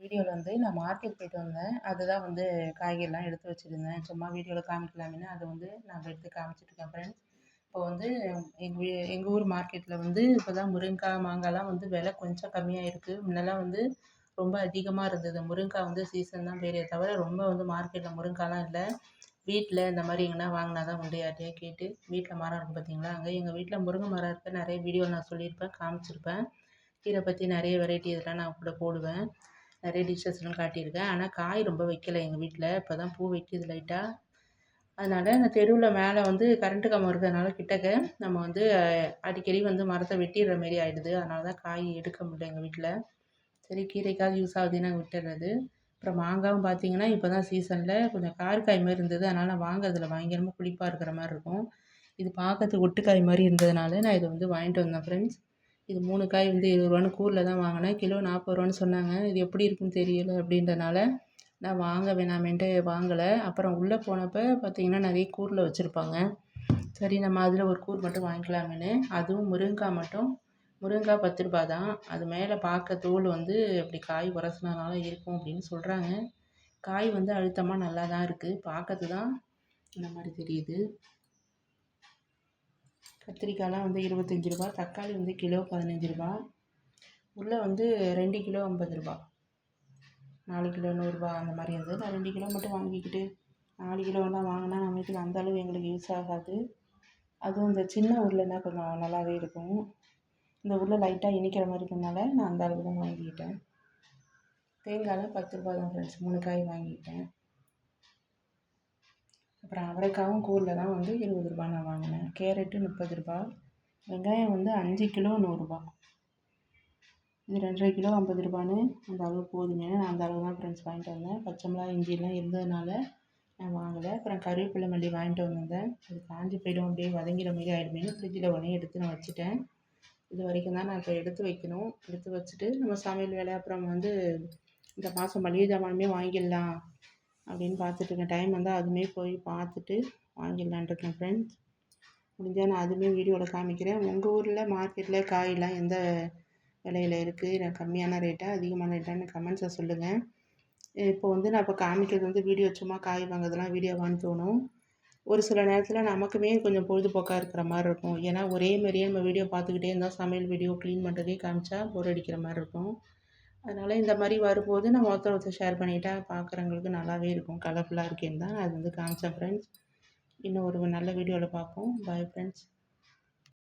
வீடியோவில் வந்து நான் மார்க்கெட் போயிட்டு வந்தேன். அதுதான் வந்து காய்கறிலாம் எடுத்து வச்சுருந்தேன். சும்மா வீடியோவில் காமிக்கலாமேனு அதை வந்து நான் எடுத்து காமிச்சிட்ருக்கேன் ஃப்ரெண்ட்ஸ் இப்போ வந்து எங்கள் வீ எங்கள் ஊர் மார்க்கெட்டில் வந்து இப்போ தான் முருங்கைக்காய் மாங்காய்லாம் வந்து விலை கொஞ்சம் கம்மியாக இருக்குது முன்னெல்லாம் வந்து ரொம்ப அதிகமாக இருந்தது. முருங்கைக்காய் வந்து சீசன் தான் பேரே தவிர ரொம்ப வந்து மார்க்கெட்டில் முருங்கைக்காய்லாம் இல்லை. வீட்டில் இந்த மாதிரி எங்கன்னா வாங்கினா தான் உண்டு யார்ட்டையா கேட்டு வீட்டில் மரம் இருக்கும் பார்த்தீங்களா அங்கே எங்கள் வீட்டில் முருங்கை மரம் இருக்க. நிறைய வீடியோ நான் சொல்லியிருப்பேன் காமிச்சிருப்பேன். கீரை பற்றி நிறைய வெரைட்டி இதெல்லாம் நான் கூட போடுவேன். நிறைய டிஷ்ஷஸ்லாம் காட்டியிருக்கேன். ஆனால் காய் ரொம்ப வைக்கலை எங்கள் வீட்டில் இப்போ தான் பூ வைக்கிது லைட்டாக அதனால் அந்த தெருவில் மேலே வந்து கரண்ட்டு கம்பம் இருக்கிறதுனால கிட்டக்க நம்ம வந்து அடிக்கடி வந்து மரத்தை வெட்டிடுற மாரி ஆகிடுது அதனால தான் காய் எடுக்க முடியல எங்கள் வீட்டில் சரி கீரைக்காவது யூஸ் ஆகுதுன்னு நாங்கள் விட்டுறது அப்புறம் மாங்காவும் பார்த்தீங்கன்னா இப்போ தான் சீசனில் கொஞ்சம் காய் மாதிரி இருந்தது. அதனால் நான் வாங்குறதில்ல ரொம்ப புளிப்பாக இருக்கிற மாதிரி இருக்கும். இது பார்க்கறதுக்கு ஒட்டுக்காய் மாதிரி இருந்ததுனால நான் இதை வந்து வாங்கிட்டு வந்தேன் ஃப்ரெண்ட்ஸ் இது மூணு காய் வந்து இருபது ரூபான்னு கூரில் தான் வாங்கினேன். கிலோ நாற்பது ரூபான்னு சொன்னாங்க. இது எப்படி இருக்குன்னு தெரியல அப்படின்றனால நான் வாங்க வேணாமேன்ட்டு வாங்கலை. அப்புறம் உள்ளே போனப்போ பார்த்தீங்கன்னா நிறைய கூரில் வச்சுருப்பாங்க. சரி நம்ம அதில் ஒரு கூர் மட்டும் வாங்கிக்கலாமேன்னு. அதுவும் முருங்கைக்காய் மட்டும். முருங்கைக்காய் பத்து ரூபா தான். அது மேலே பார்க்க தோல் வந்து அப்படி காய் உரசினால இருக்கும் அப்படின்னு சொல்கிறாங்க காய் வந்து அழுத்தமாக நல்லா தான் இருக்குது பார்க்கறது தான் இந்த மாதிரி தெரியுது. கத்திரிக்காயெலாம் வந்து இருபத்தஞ்சி ரூபா தக்காளி வந்து கிலோ பதினஞ்சு ரூபா உள்ளே வந்து ரெண்டு கிலோ ஐம்பது ரூபா. நாலு கிலோ நூறுரூபா அந்த மாதிரி இருந்தது. நான் ரெண்டு கிலோ மட்டும் வாங்கிக்கிட்டு நாலு கிலோலாம் வாங்கினா நம்ம வீட்டுக்கு அந்தளவு எங்களுக்கு யூஸ் ஆகாது. அதுவும் இந்த சின்ன உருளைனா கொஞ்சம் நல்லாவே இருக்கும். இந்த உருளை லைட்டாக இனிக்கிற மாதிரி இருக்கிறதுனால நான் அந்த அளவு தான் வாங்கிக்கிட்டேன். தேங்காயெலாம் பத்து ரூபா தான் ஃப்ரெண்ட்ஸ் மூணு காய் வாங்கிக்கிட்டேன். அப்புறம் அவரைக்காவும் கூரில் தான் வந்து இருபது ரூபா நான் வாங்கினேன். கேரட்டு முப்பது ரூபா வெங்காயம் வந்து அஞ்சு கிலோ நூறுரூபா இது ரெண்டரை கிலோ ஐம்பது ரூபான்னு அந்த அளவு போதுங்க நான் அந்த அளவு தான் ஃப்ரெண்ட்ஸ் வாங்கிட்டு வந்தேன். பச்சை மிளகா இஞ்சிலாம் இருந்ததுனால நான் வாங்கலை. அப்புறம் கருவேப்பிலை மல்லி வாங்கிட்டு வந்திருந்தேன். அது காஞ்சி போயிடும் அப்படியே வதங்கிற மாதிரி ஆகிடுமேனு ஃப்ரிட்ஜில் உடனே எடுத்து நான் வச்சுட்டேன். இது வரைக்கும் தான் நான் இப்போ எடுத்து வைக்கணும். எடுத்து வச்சுட்டு நம்ம சமையல் வேலை அப்புறம் வந்து இந்த மாதம் மளிகை ஜாமானுமே வாங்கிடலாம். அப்படின்னு பார்த்துட்ருக்கேன் டைம் வந்தால் அதுவுமே போய் பார்த்துட்டு வாங்கிடலான்ட்ருக்கேன் ஃப்ரெண்ட்ஸ் முடிஞ்சால் நான் அதுவுமே வீடியோவில் காமிக்கிறேன். உங்கள் ஊரில் மார்க்கெட்டில் காயெல்லாம் எந்த விலையில் இருக்குது நான் கம்மியான ரேட்டாக அதிகமான ரேட்டான்னு கமெண்ட்ஸை சொல்லுங்கள் இப்போ வந்து நான் இப்போ காமிக்கிறது வந்து வீடியோ சும்மா காய் வாங்குறதுலாம் வீடியோவான்னு தோணும். ஒரு சில நேரத்தில் நமக்குமே கொஞ்சம் பொழுதுபோக்காக இருக்கிற மாதிரி இருக்கும். ஏன்னா ஒரே மாதிரியே நம்ம வீடியோ பார்த்துக்கிட்டே இருந்தால் சமையல் வீடியோ க்ளீன் பண்ணுறதே காமிச்சா போர் அடிக்கிற மாதிரி இருக்கும். அதனால் இந்த மாதிரி வரும்போது நம்ம ஒருத்தர் ஒருத்தர் ஷேர் பண்ணிட்டா பார்க்குறவங்களுக்கு நல்லாவே இருக்கும். கலர்ஃபுல்லாக இருக்கேன்னு தான் அது வந்து காமிச்சேன் ஃப்ரெண்ட்ஸ் இன்னும் ஒரு நல்ல வீடியோவில் பார்ப்போம். Bye friends